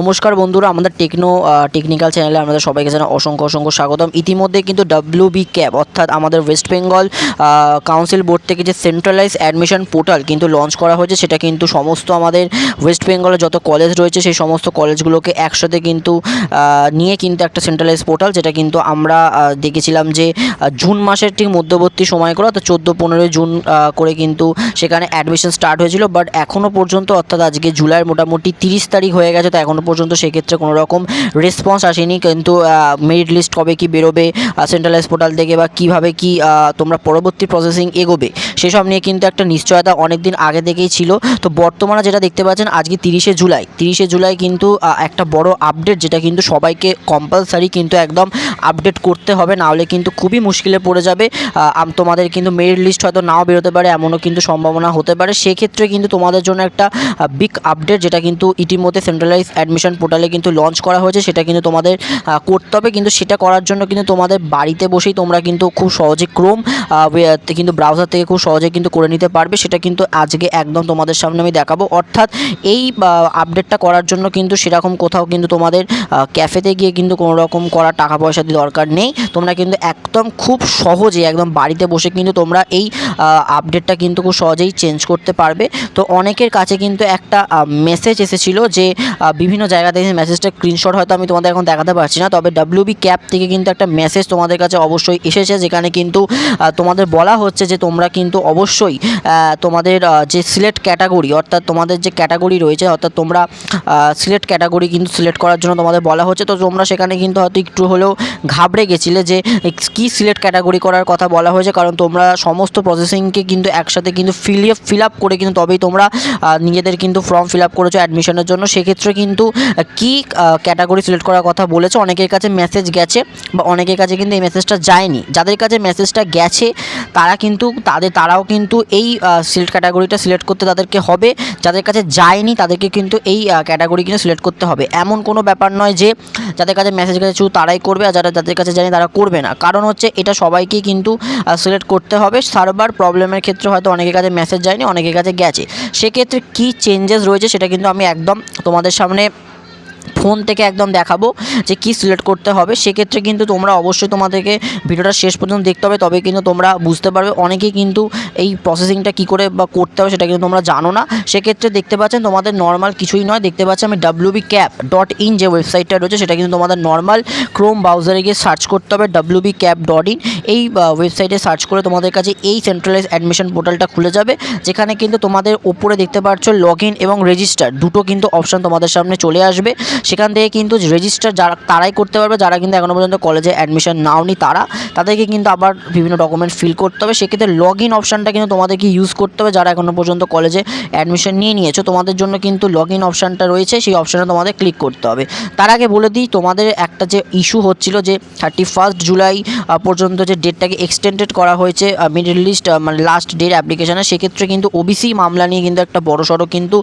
নমস্কার বন্ধুরা, আমাদের টেকনো টেকনিক্যাল চ্যানেলে আমাদের সবাইকে জানাই অসংখ্য অসংখ্য স্বাগতম। ইতিমধ্যে কিন্তু ডাব্লিউ বি ক্যাব অর্থাৎ আমাদের ওয়েস্ট বেঙ্গল কাউন্সিল বোর্ড থেকে যে সেন্ট্রালাইজ অ্যাডমিশন পোর্টাল কিন্তু লঞ্চ করা হয়েছে, সেটা কিন্তু সমস্ত আমাদের ওয়েস্ট বেঙ্গলের যত কলেজ রয়েছে, সেই সমস্ত কলেজগুলোকে একসাথে কিন্তু নিয়ে কিন্তু একটা সেন্ট্রালাইজ পোর্টাল যেটা কিন্তু আমরা দেখেছিলাম যে জুন মাসের ঠিক মধ্যবর্তী সময় করে অর্থাৎ চোদ্দ, পনেরোই জুন করে কিন্তু সেখানে অ্যাডমিশন স্টার্ট হয়েছিল। বাট এখনও পর্যন্ত, অর্থাৎ আজকে জুলাইয়ের মোটামুটি তিরিশ তারিখ হয়ে গেছে, তো এখনও পর্যন্ত সেক্ষেত্রে কোনো রকম রেসপন্স আসেনি। কিন্তু মেরিট লিস্ট কবে কি বেরোবে সেন্ট্রালাইজ পোর্টাল থেকে বা কীভাবে কি তোমরা পরবর্তী প্রসেসিং এগোবে, সেসব নিয়ে কিন্তু একটা নিশ্চয়তা অনেক দিন আগে থেকেই ছিল। তো বর্তমানে যেটা দেখতে পাচ্ছেন, আজকে তিরিশে জুলাই তিরিশে জুলাই কিন্তু একটা বড় আপডেট যেটা কিন্তু সবাইকে কম্পালসারি কিন্তু একদম আপডেট করতে হবে নাহলে কিন্তু খুবই মুশকিলে পড়ে যাবে। তোমাদের কিন্তু মেরিট লিস্ট হয়তো নাও বেরোতে পারে, এমনও কিন্তু সম্ভাবনা হতে পারে। সেক্ষেত্রে কিন্তু তোমাদের জন্য একটা বিগ আপডেট যেটা কিন্তু ইতিমধ্যে সেন্ট্রালাইজ অ্যাডমিশন পোর্টালে কিন্তু লঞ্চ করা হয়েছে সেটা কিন্তু তোমাদের করতে হবে। কিন্তু সেটা করার জন্য কিন্তু তোমাদের বাড়িতে বসেই তোমরা কিন্তু খুব সহজে ক্রোম কিন্তু ব্রাউজার থেকে খুব সহজে কিন্তু করে নিতে পারবে। সেটা কিন্তু আজকে একদম তোমাদের সামনে আমি দেখাবো। অর্থাৎ এই আপডেটটা করার জন্য কিন্তু সেরকম কোথাও কিন্তু তোমাদের ক্যাফেতে গিয়ে কিন্তু কোনো রকম করা টাকা পয়সা দরকার নেই। তোমরা কিন্তু একদম খুব সহজে একদম বাড়িতে বসে কিন্তু তোমরা এই আপডেটটা কিন্তু খুব সহজেই চেঞ্জ করতে পারবে। তো অনেকের কাছে কিন্তু একটা মেসেজ এসেছিল যে আহ, বিভিন্ন জায়গা থেকে মেসেজটা স্ক্রিনশট হয়তো আমি তোমাদের এখন দেখাতে পারছি না। তবে ডাব্লিউবি ক্যাপ থেকে কিন্তু একটা মেসেজ তোমাদের কাছে অবশ্যই এসেছে, যেখানে কিন্তু তোমাদের বলা হচ্ছে যে তোমরা কিন্তু অবশ্যই তোমাদের যে সিলেক্ট ক্যাটাগরি অর্থাৎ তোমাদের যে ক্যাটাগরি রয়েছে, অর্থাৎ তোমরা সিলেক্ট ক্যাটাগরি কিন্তু সিলেক্ট করার জন্য তোমাদের বলা হচ্ছে। তো তোমরা সেখানে কিন্তু হয়তো একটু হলেও ঘাবড়ে গেছিলে যে কী সিলেক্ট ক্যাটাগরি করার কথা বলা হয়েছে, কারণ তোমরা সমস্ত প্রসেসিংকে কিন্তু একসাথে কিন্তু ফিল ফিল আপ করে কিন্তু তবেই তোমরা নিজেদের কিন্তু ফর্ম ফিল আপ করেছ অ্যাডমিশনের জন্য। সেক্ষেত্রে কিন্তু আহ, কী ক্যাটাগরি সিলেক্ট করার কথা বলেছে? অনেকের কাছে মেসেজ গেছে বা অনেকের কাছে কিন্তু এই মেসেজটা যায়নি। যাদের কাছে মেসেজটা গেছে তারা কিন্তু তাদের তারাও কিন্তু এই সিলেক্ট ক্যাটাগরিটা সিলেক্ট করতে তাদেরকে হবে। যাদের কাছে যায়নি তাদেরকে কিন্তু এই ক্যাটাগরি কিন্তু সিলেক্ট করতে হবে। এমন কোনো ব্যাপার নয় যে যাদের কাছে মেসেজ গেছে শুধু তারাই করবে আর যারা যাদের কাছে জানি তারা করবে না। কারণ হচ্ছে এটা সবাইকেই কিন্তু সিলেক্ট করতে হবে। সার্ভার প্রবলেমের ক্ষেত্রে হয়তো অনেকের কাছে মেসেজ যায়নি অনেকের কাছে গেছে। সেক্ষেত্রে কী চেঞ্জেস রয়েছে সেটা কিন্তু আমি একদম তোমাদের সামনে ফোন থেকে একদম দেখাবো যে কী সিলেক্ট করতে হবে। সেক্ষেত্রে কিন্তু তোমরা অবশ্যই তোমাদেরকে ভিডিওটা শেষ পর্যন্ত দেখতে হবে, তবে কিন্তু তোমরা বুঝতে পারবে। অনেকেই কিন্তু এই প্রসেসিংটা কী করে বা করতে হবে সেটা কিন্তু তোমরা জানো না। সেক্ষেত্রে দেখতে পাচ্ছেন তোমাদের নর্মাল কিছুই নয়। দেখতে পাচ্ছি আমি ডাব্লিউবি ক্যাপ ডট ইন যে ওয়েবসাইটটা রয়েছে, সেটা কিন্তু তোমাদের নর্মাল ক্রোম ব্রাউজারে গিয়ে সার্চ করতে হবে ডাব্লিউবি ক্যাপ ডট ইন এই ওয়েবসাইটে সার্চ করে তোমাদের কাছে এই সেন্ট্রালাইজ অ্যাডমিশন পোর্টালটা খুলে যাবে, যেখানে কিন্তু তোমাদের ওপরে দেখতে পাচ্ছ লগ ইন এবং রেজিস্টার দুটো কিন্তু অপশান তোমাদের সামনে চলে আসবে। সেখান থেকে কিন্তু রেজিস্টার যারা তারাই করতে পারবে, যারা কিন্তু এখনও পর্যন্ত কলেজে অ্যাডমিশন নাওনি তারা, তাদেরকে কিন্তু আবার বিভিন্ন ডকুমেন্ট ফিল করতে হবে। সেক্ষেত্রে লগ ইন অপশানটা কিন্তু তোমাদেরকে ইউজ করতে হবে, যারা এখনও পর্যন্ত কলেজে অ্যাডমিশন নিয়ে নিয়েছো, তোমাদের জন্য কিন্তু লগ ইন অপশানটা রয়েছে, সেই অপশানে তোমাদের ক্লিক করতে হবে। তার আগে বলে দিই, তোমাদের একটা যে ইস্যু হচ্ছিল যে থার্টি ফার্স্ট জুলাই পর্যন্ত যে ডেটটাকে এক্সটেন্ডেড করা হয়েছে মিডল লিস্ট মানে লাস্ট ডেট অ্যাপ্লিকেশানে সেক্ষেত্রে কিন্তু ওবিসি মামলা নিয়ে কিন্তু একটা বড় সড়ো কিন্তু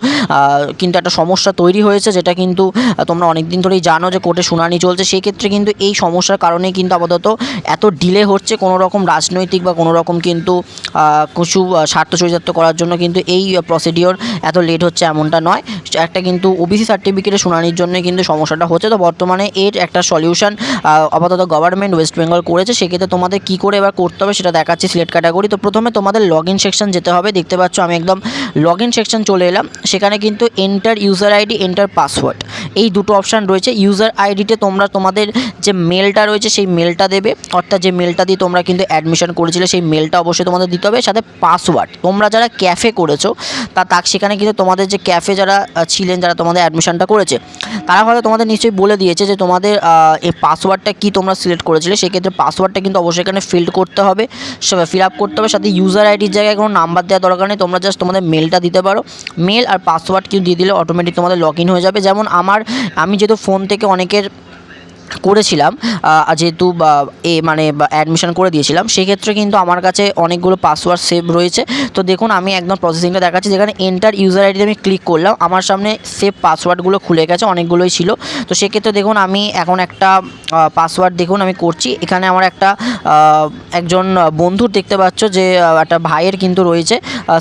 কিন্তু একটা সমস্যা তৈরি হয়েছে, যেটা কিন্তু তোমরা অনেক দিন ধরেই জানো যে কোর্টে শুনানি চলছে সেই ক্ষেত্রে কিন্তু এই সমস্যার কারণে কিন্তু আপাতত এত ডিলে হচ্ছে কোনো রকম রাজনৈতিক বা কোনো রকম কিন্তু কিছু স্বার্থ চরিতার্থ করার জন্য কিন্তু এই প্রসিডিওর এত লেট হচ্ছে এমনটা নয়। একটা কিন্তু ওবিসি সার্টিফিকেটের শুনানির জন্য কিন্তু সমস্যাটা হচ্ছে। তো বর্তমানে এর একটা সলিউশন আপাতত গভর্নমেন্ট ওয়েস্ট বেঙ্গল করেছে। সেক্ষেত্রে তোমাদের কী করে এবার করতে হবে সেটা দেখাচ্ছি সিলেক্ট ক্যাটাগরি তো প্রথমে তোমাদের লগ ইন সেকশন যেতে হবে। দেখতে পাচ্ছ আমি একদম লগ ইন সেকশন চলে এলাম। সেখানে কিন্তু enter user ID enter password এই দুটো অপশান রয়েছে। ইউজার আইডিতে তোমরা তোমাদের যে মেলটা রয়েছে, সেই মেলটা দেবে। অর্থাৎ যে মেলটা দিয়ে তোমরা কিন্তু অ্যাডমিশন করেছিলে, সেই মেলটা অবশ্যই তোমাদের দিতে হবে। সাথে পাসওয়ার্ড তোমরা যারা ক্যাফে করেছ, তা তাক সেখানে কিন্তু তোমাদের যে ক্যাফে যারা ছিলেন, যারা তোমাদের অ্যাডমিশনটা করেছে, তারা হয়তো তোমাদের নিশ্চয়ই বলে দিয়েছে যে তোমাদের এই পাসওয়ার্ডটা কি তোমরা সিলেক্ট করেছিলে। সেক্ষেত্রে পাসওয়ার্ডটা কিন্তু অবশ্যই এখানে ফিল করতে হবে ফিল আপ করতে হবে। সাথে ইউজার আইডির জায়গায় কোনো নাম্বার দেওয়ার দরকার নেই। তোমরা জাস্ট তোমাদের মেলটা দিতে পারো। মেল আর পাসওয়ার্ড কিন্তু দিয়ে দিলে অটোমেটিক তোমাদের লগ ইন হয়ে যাবে। যেমন আমার আমি যেহেতু ফোন থেকে অনেকের করেছিলাম যেহেতু এ মানে অ্যাডমিশন করে দিয়েছিলাম, সেক্ষেত্রে কিন্তু আমার কাছে অনেকগুলো পাসওয়ার্ড সেভ রয়েছে। তো দেখুন, আমি একদম প্রসেসিংটা দেখাচ্ছি। যেখানে এন্টার ইউজার আইডিতে আমি ক্লিক করলাম, আমার সামনে সেভ পাসওয়ার্ডগুলো খুলে গেছে, অনেকগুলোই ছিল। তো সেক্ষেত্রে দেখুন, আমি এখন একটা পাসওয়ার্ড দেখুন, আমি করছি। এখানে আমার একটা একজন বন্ধুর দেখতে পাচ্ছ যে একটা ভাইয়ের কিন্তু রয়েছে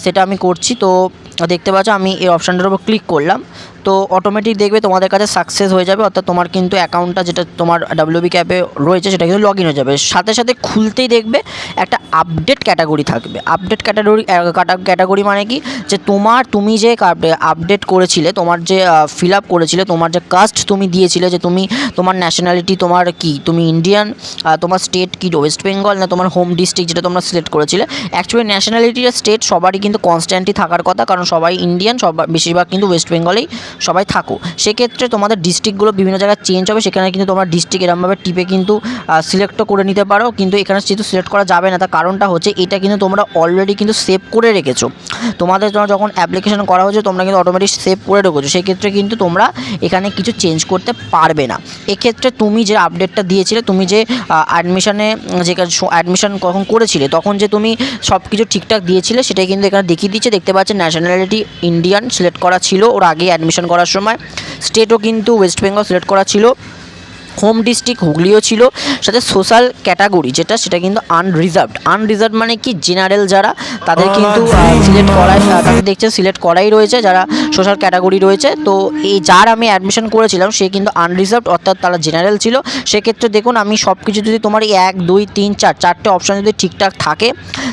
সেটা আমি করছি। তো দেখতে পাচ্ছ, আমি এই অপশানটার উপর ক্লিক করলাম। তো অটোমেটিক দেখবে তোমাদের কাছে সাকসেস হয়ে যাবে, অর্থাৎ তোমার কিন্তু অ্যাকাউন্টটা যেটা তোমার ডাব্লিউবি ক্যাপে রয়েছে সেটা কিন্তু লগ ইন হয়ে যাবে। সাথে সাথে খুলতেই দেখবে একটা আপডেট ক্যাটাগরি থাকবে। আপডেট ক্যাটাগরি ক্যাটাগরি মানে কি? যে তোমার তুমি যে আপডেট করেছিলে, তোমার যে ফিল আপ করেছিলে, তোমার যে কাস্ট তুমি দিয়েছিলে, যে তুমি, তোমার ন্যাশনালিটি তোমার কি? তুমি ইন্ডিয়ান তোমার স্টেট কি? ওয়েস্ট বেঙ্গল না তোমার হোম ডিস্ট্রিক্ট যেটা তোমরা সিলেক্ট করেছিলে? অ্যাকচুয়ালি ন্যাশনালিটি আর স্টেট সবারই কিন্তু কনস্ট্যান্টই থাকার কথা, কারণ সবাই ইন্ডিয়ান সবাই বেশিরভাগ কিন্তু ওয়েস্ট বেঙ্গলেই সবাই থাকো সেক্ষেত্রে তোমাদের ডিস্ট্রিক্টগুলো বিভিন্ন জায়গায় চেঞ্জ হবে, সেখানে কিন্তু তোমরা ডিস্ট্রিক্ট এরমভাবে টিপে কিন্তু সিলেক্টও করে নিতে পারো। কিন্তু এখানে যেহেতু সিলেক্ট করা যাবে না, তার কারণটা হচ্ছে এটা কিন্তু তোমরা অলরেডি কিন্তু সেভ করে রেখেছো। তোমাদের যখন অ্যাপ্লিকেশন করা হয়েছে, তোমরা কিন্তু অটোমেটিক সেভ করে রেখেছো। সেক্ষেত্রে কিন্তু তোমরা এখানে কিছু চেঞ্জ করতে পারবে না। এক্ষেত্রে তুমি যে আপডেটটা দিয়েছিলে, তুমি যে অ্যাডমিশনে যে অ্যাডমিশন কখন করেছিলে, তখন যে তুমি সব কিছু ঠিকঠাক দিয়েছিলে, সেটাই কিন্তু এখানে দেখিয়ে দিচ্ছে। দেখতে পাচ্ছেন ন্যাশনালিটি ইন্ডিয়ান সিলেক্ট করা ছিল, ওর আগে অ্যাডমিশন করার সময়। স্টেটও কিন্তু ওয়েস্ট বেঙ্গল সিলেক্ট করা ছিল। হোম ডিস্ট্রিক্ট হুগলিও ছিল সাথে সোশ্যাল ক্যাটাগরি যেটা সেটা কিন্তু আনরিজার্ভড আনরিজার্ভ মানে কি? জেনারেল যারা তাদের কিন্তু সিলেক্ট করাই তাদের দেখছে সিলেক্ট করাই রয়েছে যারা সোশ্যাল ক্যাটাগরি রয়েছে। তো এই যার আমি অ্যাডমিশন করেছিলাম সে কিন্তু আনরিজার্ভড অর্থাৎ তারা জেনারেল ছিল। সেক্ষেত্রে দেখুন আমি সব কিছু যদি তোমার এই এক দুই তিন চার চারটে অপশান যদি ঠিকঠাক থাকে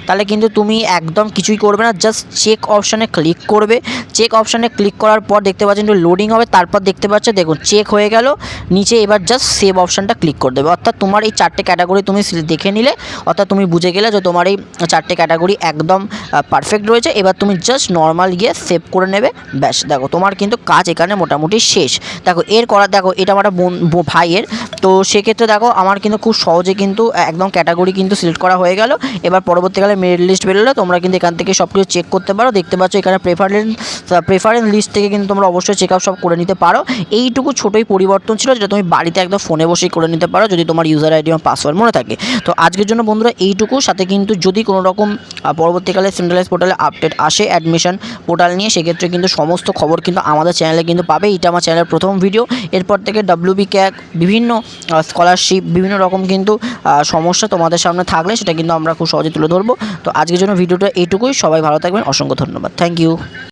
তাহলে কিন্তু তুমি একদম কিছুই করবে না। জাস্ট চেক অপশানে ক্লিক করবে। চেক অপশানে ক্লিক করার পর দেখতে পাচ্ছেন একটু লোডিং হবে তারপর দেখতে পাচ্ছ দেখুন চেক হয়ে গেল। নিচে এবার জাস্ট সেভ অপশানটা ক্লিক করে দেবে। অর্থাৎ তোমার এই চারটে ক্যাটাগরি তুমি দেখে নিলে, অর্থাৎ তুমি বুঝে গেলে যে তোমার এই চারটে ক্যাটাগরি একদম পারফেক্ট রয়েছে। এবার তুমি জাস্ট নর্মাল গিয়ে সেভ করে নেবে। ব্যাস, দেখো তোমার কিন্তু কাজ এখানে মোটামুটি শেষ। দেখো এর করা দেখো, এটা আমার বোন, ভাইয়ের তো সেক্ষেত্রে দেখো, আমার কিন্তু খুব সহজে কিন্তু একদম ক্যাটাগরি কিন্তু সিলেক্ট করা হয়ে গেল। এবার পরবর্তীকালে মেরিট লিস্ট বেরোলে তোমরা কিন্তু এখান থেকে সব কিছু চেক করতে পারো। দেখতে পাচ্ছ এখানে প্রেফারেন্স প্রেফারেন্স লিস্ট থেকে কিন্তু তোমরা অবশ্যই চেক আপ সব করে নিতে পারো। এইটুকু ছোটোই পরিবর্তন ছিল যেটা তুমি বাড়িতে একদম ফোনে বসেই করে নিতে পারো, যদি তোমার ইউজার আইডি এবং পাসওয়ার্ড মনে থাকে। তো আজকের জন্য বন্ধুরা এইটুকু। সাথে কিন্তু যদি কোনো রকম পরবর্তীকালে সেন্ট্রালাইজ পোর্টালে আপডেট আসে অ্যাডমিশন পোর্টাল নিয়ে, সেক্ষেত্রে কিন্তু সমস্ত খবর কিন্তু আমাদের চ্যানেলে কিন্তু পাবে। এটা আমার চ্যানেলের প্রথম ভিডিও এরপর থেকে ডাব্লিউবি ক্যাক বিভিন্ন স্কলারশিপ বিভিন্ন রকম কিন্তু সমস্যা তোমাদের সামনে থাকলে সেটা কিন্তু আমরা খুব সহজে তুলে ধরবো। তো আজকের জন্য ভিডিওটা এইটুকুই। সবাই ভালো থাকবেন। অসংখ্য ধন্যবাদ। Thank you